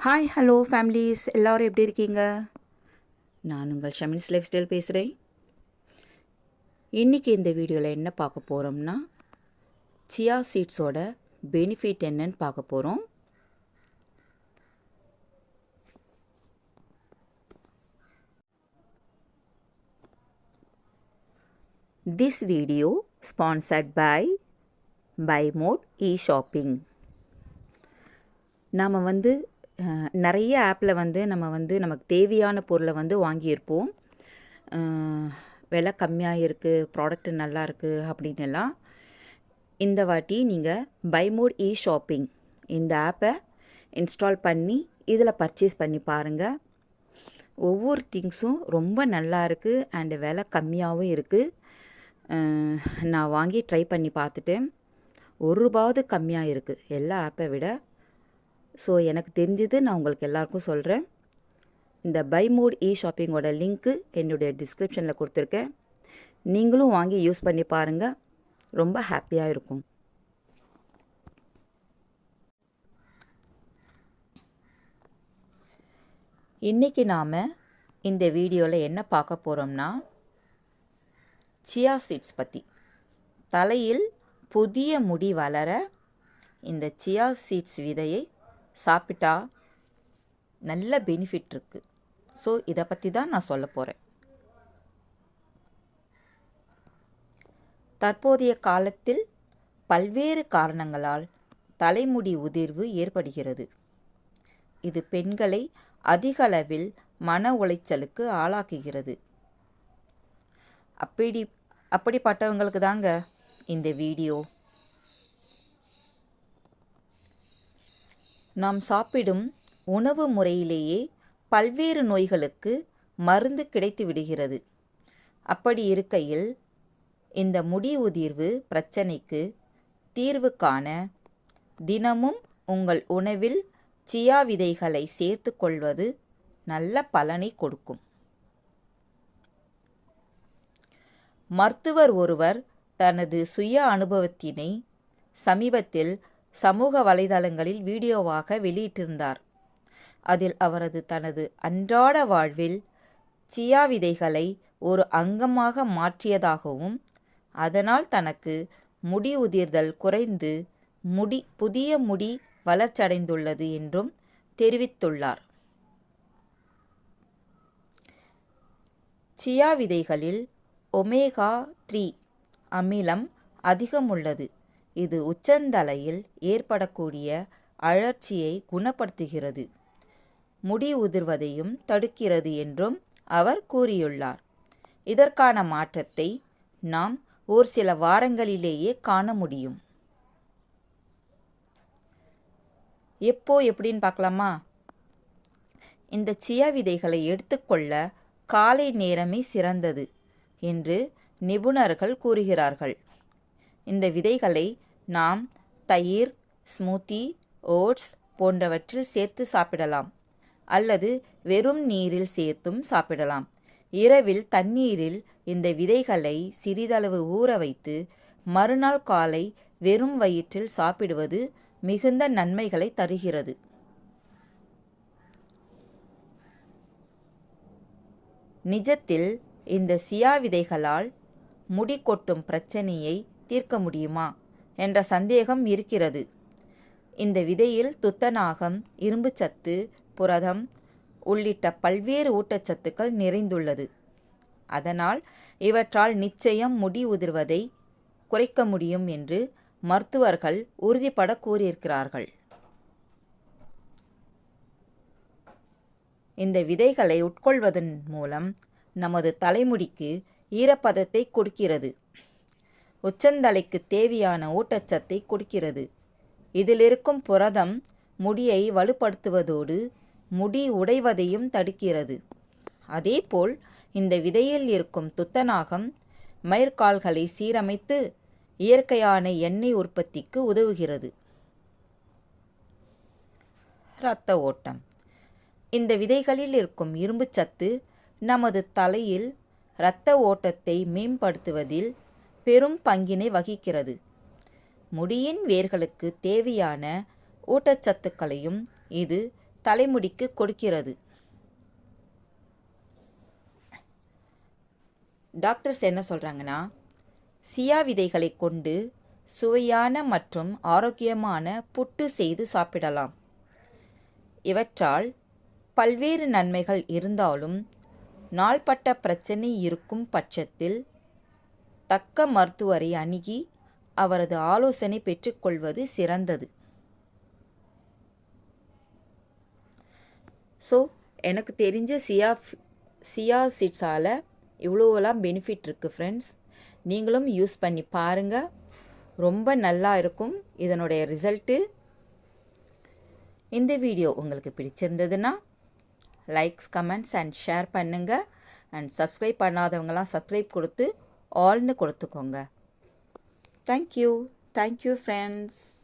Hi hello families எல்லோரும் எப்படி இருக்கீங்க? நான் உங்கள் ஷமின்ஸ் லைஃப் ஸ்டைல் பேசுகிறேன் இன்றைக்கி இந்த வீடியோவில் என்ன பார்க்க போகிறோம்னா சியா சீட்ஸோட பெனிஃபிட் என்னன்னு பார்க்க போகிறோம் this video sponsored by by mode e shopping நாம் வந்து நிறைய ஆப்பில் வந்து நம்ம வந்து நமக்கு தேவையான பொருளை வந்து வாங்கியிருப்போம். விலை கம்மியாக இருக்குது ப்ராடக்ட் நல்லா இருக்குது அப்படின்னு எல்லாம் இந்த வாட்டி நீங்கள் பை மோட் இ ஷாப்பிங் இந்த ஆப்பை இன்ஸ்டால் பண்ணி இதில் பர்ச்சேஸ் பண்ணி பாருங்கள் ஒவ்வொரு திங்ஸும் ரொம்ப நல்லா இருக்குது அண்டு விலை கம்மியாகவும் இருக்குது நான் வாங்கி ட்ரை பண்ணி பார்த்துட்டேன். ஒரு ரூபாவது கம்மியாக இருக்குது எல்லா ஆப்பை விட ஸோ எனக்கு தெரிஞ்சது நான் உங்களுக்கு எல்லாருக்கும் சொல்கிறேன் இந்த பை மோட் இ ஷாப்பிங்கோட லிங்க்கு என்னுடைய டிஸ்கிரிப்ஷனில் கொடுத்துருக்கேன். நீங்களும் வாங்கி யூஸ் பண்ணி பாருங்கள் ரொம்ப ஹாப்பியாக இருக்கும். இன்றைக்கி நாம் இந்த வீடியோவில் என்ன பார்க்க போகிறோம்னா சியா சீட்ஸ் பற்றி தலையில் புதிய முடி வளர இந்த சியா சீட்ஸ் விதையை சாப்பிட்டா நல்ல பெனிஃபிட் இருக்குது ஸோ இதை பற்றி தான் நான் சொல்ல போகிறேன் தற்போதைய காலத்தில் பல்வேறு காரணங்களால் தலைமுடி உதிர்வு ஏற்படுகிறது. இது பெண்களை அதிகளவில் மன உளைச்சலுக்கு ஆளாக்குகிறது. அப்படி அப்படிப்பட்டவங்களுக்கு தாங்க இந்த வீடியோ. நாம் சாப்பிடும் உணவு முறையிலேயே பல்வேறு நோய்களுக்கு மருந்து கிடைத்து விடுகிறது. அப்படி இருக்கையில் இந்த முடி உதிர்வு பிரச்சனைக்கு தீர்வு காண தினமும் உங்கள் உணவில் சியா விதைகளை சேர்த்து கொள்வது நல்ல பலனை கொடுக்கும். மருத்துவர் ஒருவர் தனது சுய அனுபவத்தினை சமீபத்தில் சமூக வலைதளங்களில் வீடியோவாக வெளியிட்டிருந்தார். அதில் அவரது தனது அன்றாட வாழ்வில் சியா விதைகளை ஒரு அங்கமாக மாற்றியதாகவும் அதனால் தனக்கு முடி உதிர்தல் குறைந்து முடி புதிய முடி வளர்ச்சடைந்துள்ளது என்றும் தெரிவித்துள்ளார். சியா விதைகளில் ஒமேகா த்ரீ அமிலம் அதிகமுள்ளது. இது உச்சந்தலையில் ஏற்படக்கூடிய அழற்சியை குணப்படுத்துகிறது. முடி உதிர்வதையும் தடுக்கிறது என்றும் அவர் கூறியுள்ளார். இதற்கான மாற்றத்தை நாம் ஒரு சில வாரங்களிலேயே காண முடியும். எப்போ எப்படின்னு பார்க்கலாமா? இந்த சியா விதைகளை எடுத்துக்கொள்ள காலை நேரமே சிறந்தது என்று நிபுணர்கள் கூறுகிறார்கள். இந்த விதைகளை நாம் தயிர் ஸ்மூத்தி ஓட்ஸ் போன்றவற்றில் சேர்த்து சாப்பிடலாம். அல்லது வெறும் நீரில் சேர்த்தும் சாப்பிடலாம். இரவில் தண்ணீரில் இந்த விதைகளை சிறிதளவு ஊற வைத்து மறுநாள் காலை வெறும் வயிற்றில் சாப்பிடுவது மிகுந்த நன்மைகளை தருகிறது. நிஜத்தில் இந்த சியா விதைகளால் முடி கொட்டும் பிரச்சனையை தீர்க்க முடியுமா? என்ற சந்தேகம் இருக்கிறது. இந்த விதையில் துத்தநாகம் இரும்புச்சத்து புரதம் உள்ளிட்ட பல்வேறு ஊட்டச்சத்துக்கள் நிறைந்துள்ளது. அதனால் இவற்றால் நிச்சயம் முடி உதிர்வதை குறைக்க முடியும் என்று மருத்துவர்கள் உறுதிபட கூறியிருக்கிறார்கள். இந்த விதைகளை உட்கொள்வதன் மூலம் நமது தலைமுடிக்கு ஈரப்பதத்தை கொடுக்கிறது. உச்சந்தலைக்கு தேவையான ஊட்டச்சத்தை கொடுக்கிறது. இதில் இருக்கும் புரதம் முடியை வலுப்படுத்துவதோடு முடி உடைவதையும் தடுக்கிறது. அதேபோல் இந்த விதையில் இருக்கும் துத்தநாகம் மயிர்கால்களை சீரமைத்து இயற்கையான எண்ணெய் உற்பத்திக்கு உதவுகிறது. இரத்த ஓட்டம். இந்த விதைகளில் இருக்கும் இரும்புச்சத்து நமது தலையில் இரத்த ஓட்டத்தை மேம்படுத்துவதில் பெரும் பங்கினை வகிக்கிறது. முடியின் வேர்களுக்கு தேவையான ஊட்டச்சத்துக்களையும் இது தலைமுடிக்கு கொடுக்கிறது. டாக்டர்ஸ் என்ன சொல்கிறாங்கன்னா சியா விதைகளை கொண்டு சுவையான மற்றும் ஆரோக்கியமான புட்டு செய்து சாப்பிடலாம். இவற்றால் பல்வேறு நன்மைகள் இருந்தாலும் நாள்பட்ட பிரச்சனை இருக்கும் பட்சத்தில் தக்க மருத்துவரை அணுகி அவரது ஆலோசனை பெற்றுக்கொள்வது சிறந்தது. ஸோ எனக்கு தெரிஞ்ச சியா சியா சீட்ஸால் இவ்வளோவெல்லாம் பெனிஃபிட் இருக்குது ஃப்ரெண்ட்ஸ் நீங்களும் யூஸ் பண்ணி பாருங்கள் ரொம்ப நல்லா இருக்கும் இதனுடைய ரிசல்ட்டு இந்த வீடியோ உங்களுக்கு பிடிச்சிருந்ததுன்னா லைக்ஸ் கமெண்ட்ஸ் அண்ட் ஷேர் பண்ணுங்கள் அண்ட் சப்ஸ்கிரைப் பண்ணாதவங்களாம் சப்ஸ்கிரைப் கொடுத்து ஆல்னு கொடுத்துக்கோங்க. Thank you thank you friends